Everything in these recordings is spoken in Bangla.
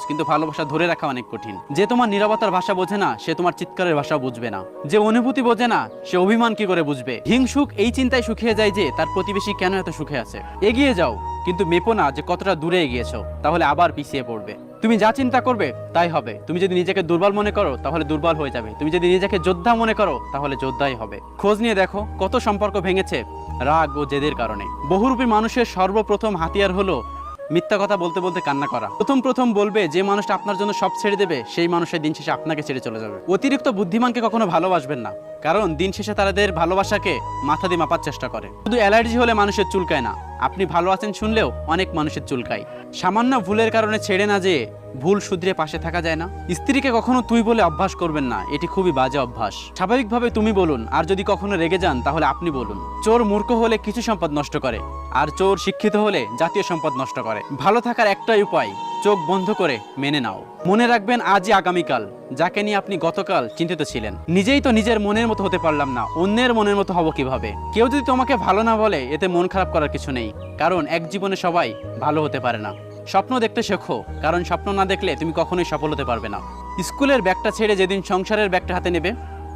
সহজ কিন্তু ভালোবাসা ধরে রাখা অনেক কঠিন। যে তোমার নিরাপত্তার ভাষা বোঝে না, সে তোমার চিৎকারের ভাষা বুঝবে না। যে অনুভূতি বোঝে না, সে অভিমান কি করে বুঝবে? হিংসুক এই চিন্তায় শুকিয়ে যায় যে, তার প্রতিবেশী কেন এত সুখে আছে? এগিয়ে যাও, কিন্তু মেপো না যে কতটা দূরে এগিয়েছো, তাহলে আবার পিছিয়ে পড়বে। তুমি যা চিন্তা করবে, তাই হবে। তুমি যদি নিজেকে দুর্বল মনে করো, তাহলে দুর্বল হয়ে যাবে। তুমি যদি নিজেকে যোদ্ধা মনে করো, তাহলে যোদ্ধাই হবে। খোঁজ নিয়ে দেখো, কত সম্পর্ক ভেঙেছে রাগ ও জেদের কারণে। বহুরূপী মানুষের সর্বপ্রথম হাতিয়ার হলো মিথ্যা কথা বলতে বলতে কান্না করা। প্রথম প্রথম বলবে, যে মানুষটা আপনার জন্য সব ছেড়ে দেবে, সেই মানুষের দিন শেষে আপনাকে ছেড়ে চলে যাবে। অতিরিক্ত বুদ্ধিমানকে কখনো ভালোবাসবেন না, কারণ দিন শেষে তাদের ভালোবাসাকে মাথা দিয়ে মাপার চেষ্টা করে। শুধু অ্যালার্জি হলে মানুষের চুলকায় না, আপনি ভালো আছেন শুনলেও অনেক মানুষের চুলকায়। সামান্য ভুলের কারণে ছেড়ে না যেয়ে ভুল শুধরে পাশে থাকা যায় না। স্ত্রীকে কখনো তুই বলে অভ্যাস করবেন না। এটি খুবই বাজে অভ্যাস। স্বাভাবিকভাবে তুমি বলুন, আর যদি কখনো রেগে যান, তাহলে আপনি বলুন, চোর মূর্খ হলে কিছু সম্পদ নষ্ট করে, আর চোর শিক্ষিত হলে জাতীয় সম্পদ নষ্ট করে। ভালো থাকার একটাই উপায়, চোখ বন্ধ করে মেনে নাও। মনে রাখবেন, আজই আগামীকাল, যাকে নিয়ে আপনি গতকাল চিন্তিত ছিলেন। নিজেই তো নিজের মনের মতো হতে পারলাম না, অন্যের মনের মতো হব কীভাবে? কেউ যদি তোমাকে ভালো না বলে, এতে মন খারাপ করার কিছু নেই, কারণ এক জীবনে সবাই ভালো হতে পারে না। স্বপ্ন দেখতে শেখো, কারণ স্বপ্ন না দেখলে তুমি কখনোই সফল হতে পারবে না। স্কুলের ব্যাগটা ছেড়ে যেদিন সংসারের ব্যাগটা হাতে নেবে,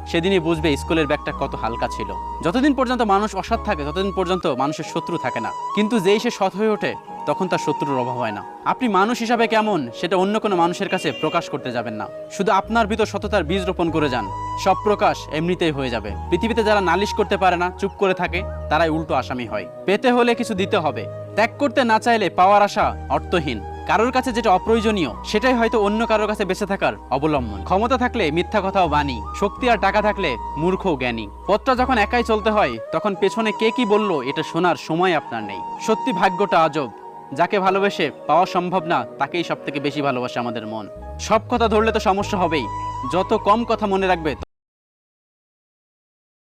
সেদিনই বুঝবে স্কুলের ব্যাগটা কত হালকা ছিল। যতদিন পর্যন্ত মানুষ অসৎ থাকে, ততদিন পর্যন্ত মানুষের শত্রু থাকে না। কিন্তু যেই সে সৎ হয়ে ওঠে তখন তার শত্রুর অভাব হয় না। আপনি মানুষ হিসাবে কেমন, সেটা অন্য কোনো মানুষের কাছে প্রকাশ করতে যাবেন না। শুধু আপনার ভিতর সততার বীজ রোপণ করে যান। সব প্রকাশ এমনিতেই হয়ে যাবে। পৃথিবীতে যারা নালিশ করতে পারে না, চুপ করে থাকে, তারাই উল্টো আসামি হয়। পেতে হলে কিছু দিতে হবে। ত্যাগ করতে না চাইলে পাওয়ার আশা অর্থহীন। কারোর কাছে যেটা অপ্রয়োজনীয়, সেটাই হয়তো অন্য কারোর কাছে বেঁচে থাকার অবলম্বন। ক্ষমতা থাকলে মিথ্যা কথাও বাণী, শক্তি আর টাকা থাকলে মূর্খ জ্ঞানী। পথটা যখন একাই চলতে হয়, তখন পেছনে কে কি বলল, এটা শোনার সময় আপনার নেই। সত্যি ভাগ্যটা আজব। যাকে ভালোবেসে পাওয়া সম্ভব না, তাকেই সব থেকে বেশি ভালোবাসে আমাদের মন। সব কথা ধরলে তো সমস্যা হবেই। যত কম কথা মনে রাখবে